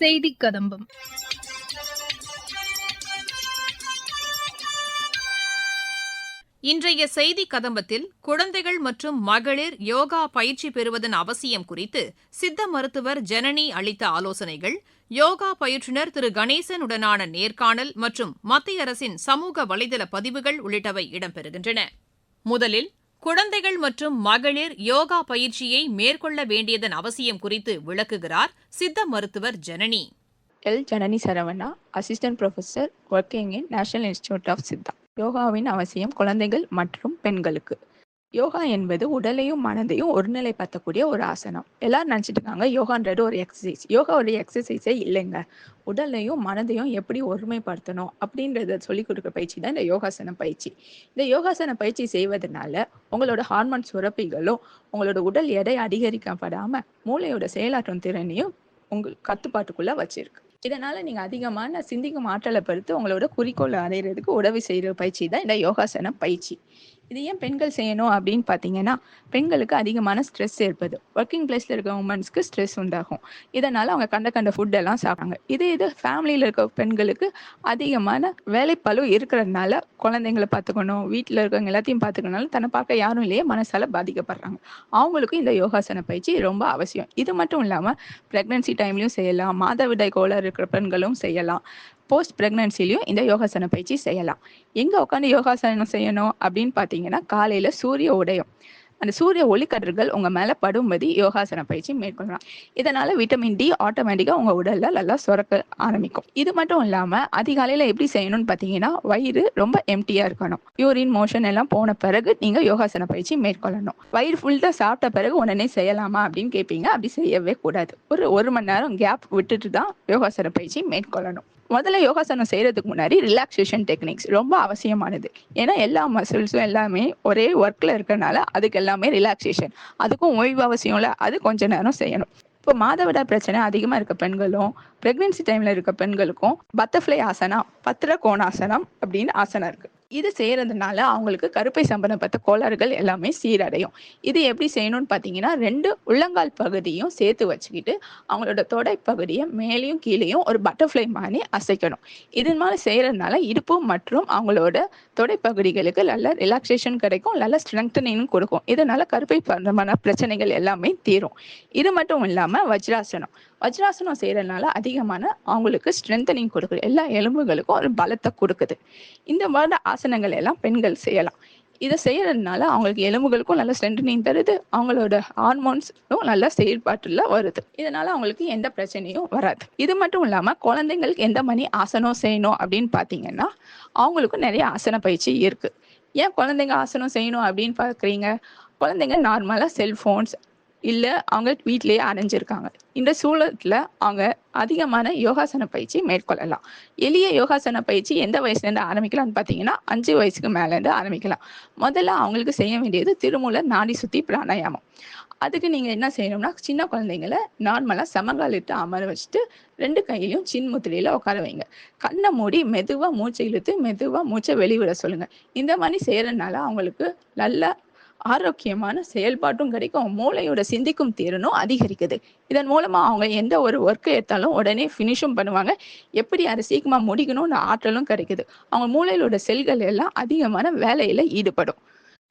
செய்தி கதம்பம். இன்றைய செய்தி கதம்பத்தில் குழந்தைகள் மற்றும் மகளிர் யோகா பயிற்சி பெறுவதன் அவசியம் குறித்து சித்த மருத்துவர் ஜனனி அளித்த ஆலோசனைகள் யோகா பயிற்றுனர் திரு கணேசனுடனான நேர்காணல் மற்றும் மத்திய அரசின் சமூக வலைதள பதிவுகள் உள்ளிட்டவை இடம்பெறுகின்றன. முதலில் குழந்தைகள் மற்றும் மகளிர் யோகா பயிற்சியை மேற்கொள்ள வேண்டியதன் அவசியம் குறித்து விளக்குகிறார் சித்த மருத்துவர் Janani. L. Janani Saravana assistant professor working in national institute of Siddha. யோகாவின் அவசியம் குழந்தைகள் மற்றும் பெண்களுக்கு. யோகா என்பது உடலையும் மனதையும் ஒருநிலைப்படுத்தக்கூடிய ஒரு ஆசனம். எல்லாரும் நினச்சிட்டு இருக்காங்க யோகான்றது ஒரு எக்ஸசைஸ் யோகா ஒரு எக்ஸசைஸே இல்லைங்க. உடலையும் மனதையும் எப்படி ஒருமைப்படுத்தணும் அப்படின்றத சொல்லிக் கொடுக்குற பயிற்சி தான் இந்த யோகாசன பயிற்சி. இந்த யோகாசன பயிற்சி செய்வதனால உங்களோட ஹார்மோன் சுரப்பிகளும் உங்களோட உடல் எடை அதிகரிக்கப்படாம மூளையோட செயலாற்றும் திறனையும் உங்கள் கட்டுப்பாட்டுக்குள்ள வச்சிருக்கு. இதனால நீங்க அதிகமான சிந்திக்கும் ஆற்றலை பொறுத்து உங்களோட குறிக்கோளை அடைகிறதுக்கு உதவி செய்யற பயிற்சி தான் இந்த யோகாசன பயிற்சி. இது ஏன் பெண்கள் செய்யணும் அப்படின்னு பார்த்தீங்கன்னா பெண்களுக்கு அதிகமான ஸ்ட்ரெஸ் ஏற்படுது. ஒர்க்கிங் பிளேஸில் இருக்க உமன்ஸ்க்கு ஸ்ட்ரெஸ் உண்டாகும். இதனால் அவங்க கண்ட கண்ட ஃபுட் எல்லாம் சாப்பிட்றாங்க. இதே இது ஃபேமிலியில் இருக்க பெண்களுக்கு அதிகமான வேலைப்பளு இருக்கிறதுனால குழந்தைங்களை பார்த்துக்கணும் வீட்டில் இருக்கவங்க எல்லாத்தையும் பார்த்துக்கணும்னால தன்னை பார்க்க யாரும் இல்லையே மனசால் பாதிக்கப்படுறாங்க. அவங்களுக்கும் இந்த யோகாசன பயிற்சி ரொம்ப அவசியம். இது மட்டும் இல்லாமல் ப்ரெக்னன்சி டைம்லையும் செய்யலாம் மாதவிடாய் கோளாறு இருக்கிற பெண்களும் செய்யலாம். போஸ்ட் ப்ரெக்னன்சிலையும் இந்த யோகாசன பயிற்சி செய்யலாம். எங்கே உட்காந்து யோகாசனம் செய்யணும் அப்படின்னு பார்த்தீங்கன்னா காலையில் சூரிய உதயம். அந்த சூரிய ஒளிக்கதிர்கள் உங்கள் மேலே படும்போது யோகாசன பயிற்சி மேற்கொள்ளலாம். இதனால் விட்டமின் டி ஆட்டோமேட்டிக்காக உங்கள் உடலில் நல்லா சுரக்க ஆரம்பிக்கும். இது மட்டும் இல்லாமல் அதிகாலையில் எப்படி செய்யணும்னு பார்த்தீங்கன்னா வயிறு ரொம்ப எம்டியாக இருக்கணும். யூரின் மோஷன் எல்லாம் போன பிறகு நீங்கள் யோகாசன பயிற்சி மேற்கொள்ளணும். வயிறு ஃபுல்லாக சாப்பிட்ட பிறகு உடனே செய்யலாமா அப்படின்னு கேட்பீங்க அப்படி செய்யவே கூடாது. ஒரு ஒரு மணி நேரம் கேப் விட்டுட்டு தான் யோகாசன பயிற்சி மேற்கொள்ளணும். முதல்ல யோகாசனம் செய்யறதுக்கு முன்னாடி ரிலாக்ஸேஷன் டெக்னிக்ஸ் ரொம்ப அவசியமானது. ஏன்னா எல்லா மசில்ஸும் எல்லாமே ஒரே ஒர்க்ல இருக்கிறனால அதுக்கு எல்லாமே ரிலாக்ஸேஷன் அதுக்கும் ஓய்வு அவசியம் இல்லை அது கொஞ்ச நேரம் செய்யணும். இப்போ மாதவிடா பிரச்சனை அதிகமாக இருக்க பெண்களும் ப்ரெக்னென்சி டைமில் இருக்க பெண்களுக்கும் பட்டர்ஃப்ளை ஆசனம் பத்திர கோணாசனம் அப்படின்னு ஆசனம் இருக்குது இது செய்யறதுனால அவங்களுக்கு கருப்பை சம்பந்தப்பட்ட கோளாறுகள் எல்லாமே சீரடையும். இது எப்படி செய்யணும்னு பார்த்தீங்கன்னா ரெண்டு உள்ளங்கால் பகுதியும் சேர்த்து வச்சுக்கிட்டு அவங்களோட தொடை பகுதியை மேலேயும் கீழேயும் ஒரு பட்டர்ஃப்ளை மாதிரி அசைக்கணும். இது மாதிரி செய்யறதுனால இடுப்பு மற்றும் அவங்களோட தொடைப்பகுதிகளுக்கு நல்ல ரிலாக்ஸேஷன் கிடைக்கும் நல்ல ஸ்ட்ரெங்தனிங் கொடுக்கும். இதனால கருப்பை சம்பந்தமான பிரச்சனைகள் எல்லாமே தீரும். இது மட்டும் இல்லாமல் வஜ்ராசனம். வஜ்ராசனம் செய்யறதுனால அதிகமான அவங்களுக்கு ஸ்ட்ரென்தனிங் கொடுக்குது. எல்லா எலும்புகளுக்கும் ஒரு பலத்தை கொடுக்குது. இந்த மாதிரி ஆசனங்கள் எல்லாம் பெண்கள் செய்யலாம். இதை செய்யறதுனால அவங்களுக்கு எலும்புகளுக்கும் நல்ல ஸ்ட்ரென்தனிங் தருது. அவங்களோட ஹார்மோன்ஸும் நல்ல செயல்பாட்டில் வருது. இதனால அவங்களுக்கு எந்த பிரச்சனையும் வராது. இது மட்டும் இல்லாமல் குழந்தைங்களுக்கு எந்த மணி ஆசனம் செய்யணும் அப்படின்னு பார்த்தீங்கன்னா அவங்களுக்கும் நிறைய ஆசன பயிற்சி இருக்கு. ஏன் குழந்தைங்க ஆசனம் செய்யணும் அப்படின்னு பார்க்குறீங்க குழந்தைங்க நார்மலாக செல்ஃபோன்ஸ் இல்லை அவங்க வீட்டிலேயே அடைஞ்சிருக்காங்க. இந்த சூழத்தில் அவங்க அதிகமான யோகாசன பயிற்சி மேற்கொள்ளலாம். எளிய யோகாசன பயிற்சி எந்த வயசுலேருந்து ஆரம்பிக்கலாம்னு பார்த்தீங்கன்னா அஞ்சு வயசுக்கு மேலேருந்து ஆரம்பிக்கலாம். முதல்ல அவங்களுக்கு செய்ய வேண்டியது திருமூல நாடி சுற்றி பிராணாயாமம். அதுக்கு நீங்கள் என்ன செய்யணும்னா சின்ன குழந்தைங்கள நார்மலாக சமகாலிட்டு அமர வச்சுட்டு ரெண்டு கையிலையும் சின் முத்திரையில் உட்கார வைங்க. கண்ணை மூடி மெதுவாக மூச்சை இழுத்து மெதுவாக மூச்சை வெளிவிட சொல்லுங்கள் இந்த மாதிரி செய்கிறதுனால அவங்களுக்கு நல்லா ஆரோக்கியமான செயல்பாட்டும் கிடைக்கும். மூளையோட சிந்திக்கும் திறனும் அதிகரிக்குது. இதன் மூலமா அவங்க எந்த ஒரு ஒர்க்கை எடுத்தாலும் உடனே ஃபினிஷும் பண்ணுவாங்க. எப்படி அதை சீக்கிரமா முடிக்கணும்னு ஆற்றலும் கிடைக்குது. அவங்க மூளையிலோட செல்கள் எல்லாம் அதிகமான வேலையில ஈடுபடும்.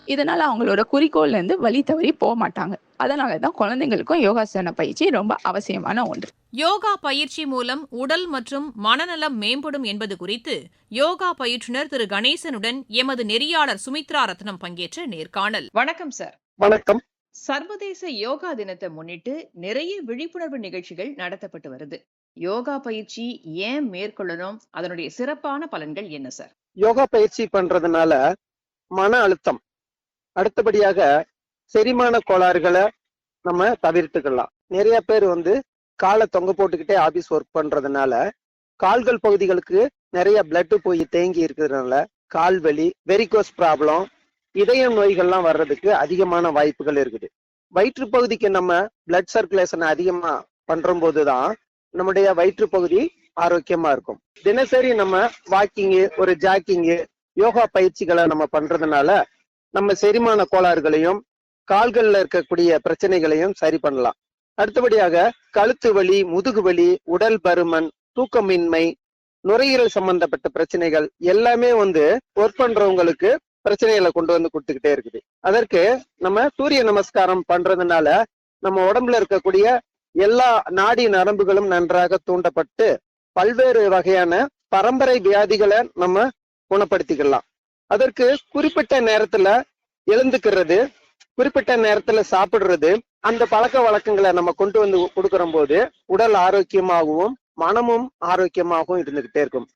இதனால அவங்களோட குறிக்கோள்ல இருந்து வழி தவறி போக மாட்டாங்க. அதனாலதான் குழந்தைங்களுக்கும் யோகாசன பயிற்சி ரொம்ப அவசியமான ஒன்று. யோகா பயிற்சி மூலம் உடல் மற்றும் மனநலம் மேம்படும் என்பது குறித்து யோகா பயிற்றுனர் திரு கணேசனுடன் எமது நெறியாளர் சுமித்ரா ரத்னம் பங்கேற்ற நேர்காணல். வணக்கம் சார். வணக்கம். சர்வதேச யோகா தினத்தை முன்னிட்டு நிறைய விழிப்புணர்வு நிகழ்ச்சிகள் நடத்தப்பட்டு வருது. யோகா பயிற்சி ஏன் மேற்கொள்ளணும்? அதனுடைய சிறப்பான பலன்கள் என்ன சார்? யோகா பயிற்சி பண்றதுனால மன அழுத்தம் அடுத்தபடியாக செரிமான கோளாறுகளை நம்ம தவிர்த்துக்கலாம். நிறைய பேர் வந்து காலை தொங்க போட்டுக்கிட்டே ஆபீஸ் ஒர்க் பண்றதுனால கால்கள் பகுதிகளுக்கு நிறைய பிளட் போய் தேங்கி இருக்கிறதுனால கால் வலி வெரிகோஸ் ப்ராப்ளம் இதய நோய்கள்லாம் வர்றதுக்கு அதிகமான வாய்ப்புகள் இருக்குது. வயிற்று பகுதிக்கு நம்ம பிளட் சர்க்குலேஷன் அதிகமா பண்ற போதுதான் நம்முடைய வயிற்று பகுதி ஆரோக்கியமா இருக்கும். தினசரி நம்ம வாக்கிங்கு ஒரு ஜாக்கிங்கு யோகா பயிற்சிகளை நம்ம பண்றதுனால நம்ம செரிமான கோளாறுகளையும் கால்கள்ல இருக்கக்கூடிய பிரச்சனைகளையும் சரி பண்ணலாம். அடுத்தபடியாக கழுத்து வலி முதுகு வலி உடல் பருமன் தூக்கமின்மை நுரையீரல் சம்பந்தப்பட்ட பிரச்சனைகள் எல்லாமே வந்து ஒர்க் பண்றவங்களுக்கு பிரச்சனைகளை கொண்டு வந்து கொடுத்துக்கிட்டே இருக்குது. அதற்கு நம்ம சூரிய நமஸ்காரம் பண்றதுனால நம்ம உடம்புல இருக்கக்கூடிய எல்லா நாடி நரம்புகளும் நன்றாக தூண்டப்பட்டு பல்வேறு வகையான பரம்பரை வியாதிகளை நம்ம குணப்படுத்திக்கலாம். அதற்கு குறிப்பிட்ட நேரத்துல எழுந்துக்கிறது குறிப்பிட்ட நேரத்துல சாப்பிடுறது அந்த பழக்க வழக்கங்களை நம்ம கொண்டு வந்து கொடுக்கற போது உடல் ஆரோக்கியமாகவும் மனமும் ஆரோக்கியமாகவும் இருந்துகிட்டே இருக்கும்.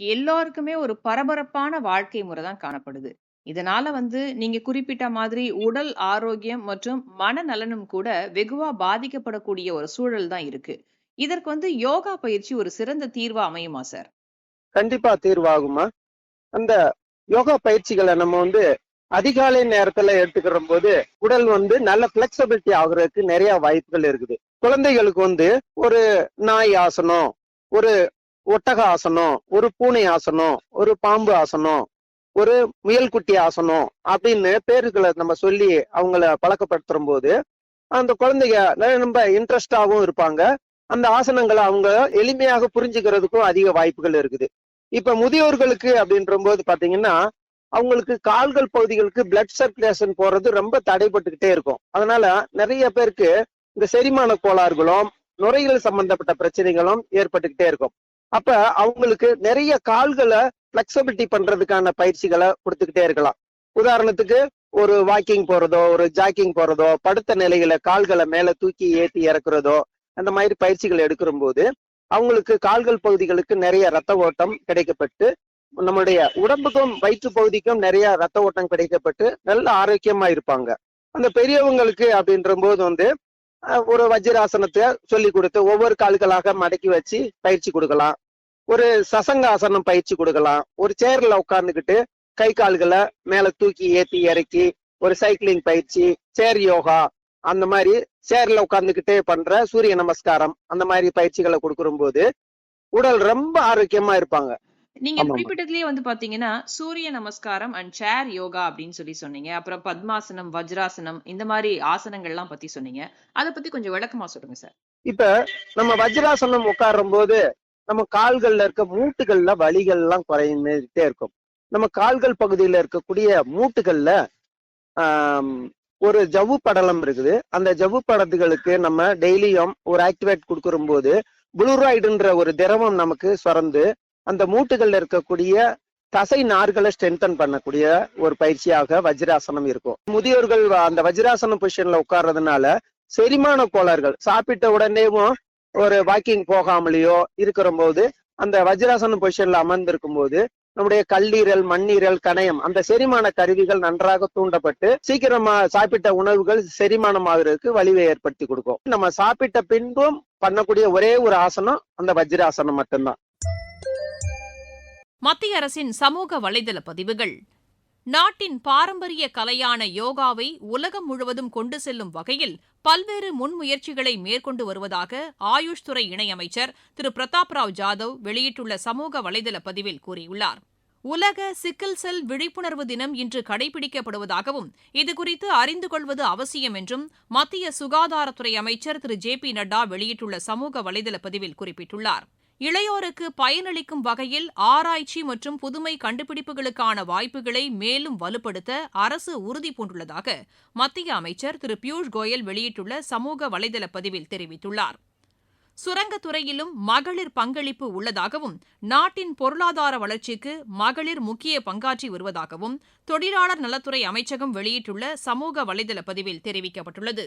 எல்லோருக்குமே ஒரு பரபரப்பான வாழ்க்கை முறை தான் காணப்படுது. இதனால வந்து நீங்க குறிப்பிட்ட மாதிரி உடல் ஆரோக்கியம் மற்றும் மனநலனும் கூட வெகுவா பாதிக்கப்படக்கூடிய ஒரு சூழல் தான் இருக்கு. இதற்கு வந்து யோகா பயிற்சி ஒரு சிறந்த தீர்வா அமையுமா சார்? கண்டிப்பா தீர்வாகுமா அந்த யோகா பயிற்சிகளை நம்ம வந்து அதிகாலை நேரத்துல எடுத்துக்கிற போது உடல் வந்து நல்ல பிளெக்சிபிலிட்டி ஆகுறதுக்கு நிறைய வாய்ப்புகள் இருக்குது. குழந்தைகளுக்கு வந்து ஒரு நாய் ஆசனம் ஒரு ஒட்டக ஆசனம் ஒரு பூனை ஆசனம் ஒரு பாம்பு ஆசனம் ஒரு முயல்குட்டி ஆசனம் அப்படின்னு பேருகளை நம்ம சொல்லி அவங்கள பழக்கப்படுத்துற போது அந்த குழந்தைங்க ரொம்ப இன்ட்ரெஸ்டாகவும் இருப்பாங்க. அந்த ஆசனங்களை அவங்க எளிமையாக புரிஞ்சுக்கிறதுக்கும் அதிக வாய்ப்புகள் இருக்குது. இப்ப முதியோர்களுக்கு அப்படின்ற போது பாத்தீங்கன்னா அவங்களுக்கு கால்கள் பகுதிகளுக்கு பிளட் சர்க்குலேஷன் போறது ரொம்ப தடைப்பட்டுக்கிட்டே இருக்கும். அதனால நிறைய பேருக்கு இந்த செரிமான கோளாறுகளும் நுரையீரல் சம்பந்தப்பட்ட பிரச்சனைகளும் ஏற்பட்டுக்கிட்டே இருக்கும். அப்ப அவங்களுக்கு நிறைய கால்களை பிளெக்சபிலிட்டி பண்றதுக்கான பயிற்சிகளை கொடுத்துக்கிட்டே இருக்கலாம். உதாரணத்துக்கு ஒரு வாக்கிங் போறதோ ஒரு ஜாக்கிங் போறதோ படுத்த நிலையில கால்களை மேல தூக்கி ஏற்றி இறக்குறதோ அந்த மாதிரி பயிற்சிகள் எடுக்கிற போது அவங்களுக்கு கால்கள் பகுதிகளுக்கு நிறைய ரத்த ஓட்டம் கிடைக்கப்பட்டு நம்மளுடைய உடம்புக்கும் வயிற்று பகுதிக்கும் நிறைய ரத்த ஓட்டம் கிடைக்கப்பட்டு நல்ல ஆரோக்கியமா இருப்பாங்க. அந்த பெரியவங்களுக்கு அப்படின்ற போது வந்து ஒரு வஜ்ராசனத்தை சொல்லி கொடுத்து ஒவ்வொரு கால்களாக மடக்கி வச்சு பயிற்சி கொடுக்கலாம். ஒரு சசங்காசனம் பயிற்சி கொடுக்கலாம். ஒரு சேர்ல உட்கார்ந்துக்கிட்டு கை கால்களை மேல தூக்கி ஏத்தி இறக்கி ஒரு சைக்கிளிங் பயிற்சி சேர் யோகா அந்த மாதிரி சேர்ல உட்கார்ந்துக்கிட்டே பண்ற சூரிய நமஸ்காரம் அந்த மாதிரி பயிற்சிகளை கொடுக்குற போது உடல் ரொம்ப ஆரோக்கியமா இருப்பாங்க. நீங்க. குறிப்பிட்டதுலயே வந்து பாத்தீங்கன்னா சூரிய நமஸ்காரம் அண்ட் சேர் யோகா அப்படின்னு சொல்லி சொன்னீங்க. அப்புறம் பத்மாசனம் வஜ்ராசனம் இந்த மாதிரி ஆசனங்கள்லாம் பத்தி சொன்னீங்க. அதை பத்தி கொஞ்சம் விளக்கமா சொல்லுங்க சார். இப்ப நம்ம வஜ்ராசனம் உட்காரும் போது நம்ம கால்கள்ல இருக்க மூட்டுகள்ல வலிகள் எல்லாம் குறைஞ்சிட்டே இருக்கும். நம்ம கால்கள் பகுதியில இருக்கக்கூடிய மூட்டுகள்ல ஆம், ஒரு ஜவ்வு படலம் இருக்குது. அந்த ஜவ்வு படத்துகளுக்கு நம்ம டெய்லியும் ஒரு ஆக்டிவேட் கொடுக்குற போது புளூராய்டுன்ற ஒரு திரவம் நமக்கு சுரந்து அந்த மூட்டுகள்ல இருக்கக்கூடிய தசை நார்களை ஸ்ட்ரென்தன் பண்ணக்கூடிய ஒரு பயிற்சியாக வஜ்ராசனம் இருக்கும். முதியோர்கள் அந்த வஜ்ராசனம் பொசிஷன்ல உட்கார்றதுனால செரிமான கோளாறுகள் சாப்பிட்ட உடனேவும் ஒரு வாக்கிங் போகாமலேயோ இருக்கிற போது அந்த வஜ்ராசன பொசிஷன்ல அமர்ந்திருக்கும் போது நம்முடைய கல்லீரல் மண்ணீரல் கணையம் அந்த செரிமான கருவிகள் நன்றாக தூண்டப்பட்டு சீக்கிரமா சாப்பிட்ட உணவுகள் செரிமானம் ஆகுறதுக்கு வலிவை ஏற்படுத்தி கொடுக்கும். நம்ம சாப்பிட்ட பின்பும் பண்ணக்கூடிய ஒரே ஒரு ஆசனம் அந்த வஜ்ராசனம் மட்டும்தான். மத்திய அரசின் சமூக வலைதள பதிவுகள். நாட்டின் பாரம்பரிய கலையான யோகாவை உலகம் முழுவதும் கொண்டு செல்லும் வகையில் பல்வேறு முன்முயற்சிகளை மேற்கொண்டு வருவதாக ஆயுஷ் துறை இணையமைச்சர் திரு. பிரதாப் ராவ் ஜாதவ் வெளியிட்டுள்ள சமூக வலைதள பதிவில் கூறியுள்ளார். உலக சிக்கல் செல் விழிப்புணர்வு தினம் இன்று கடைபிடிக்கப்படுவதாகவும் இதுகுறித்து அறிந்து கொள்வது அவசியம் என்றும் மத்திய சுகாதாரத்துறை அமைச்சர் திரு. ஜே பி நட்டா வெளியிட்டுள்ள சமூக வலைதள பதிவில் குறிப்பிட்டுள்ளார். இளையோருக்கு பயனளிக்கும் வகையில் ஆராய்ச்சி மற்றும் புதுமை கண்டுபிடிப்புகளுக்கான வாய்ப்புகளை மேலும் வலுப்படுத்த அரசு உறுதி பூண்டுள்ளதாக மத்திய அமைச்சர் திரு பியூஷ் கோயல் வெளியிட்டுள்ள சமூக வலைதள பதிவில் தெரிவித்துள்ளார். சுரங்கத்துறையிலும் மகளிர் பங்களிப்பு உள்ளதாகவும் நாட்டின் பொருளாதார வளர்ச்சிக்கு மகளிர் முக்கிய பங்காற்றி வருவதாகவும் தொழிலாளர் நலத்துறை அமைச்சகம் வெளியிட்டுள்ள சமூக வலைதள பதிவில் தெரிவிக்கப்பட்டுள்ளது.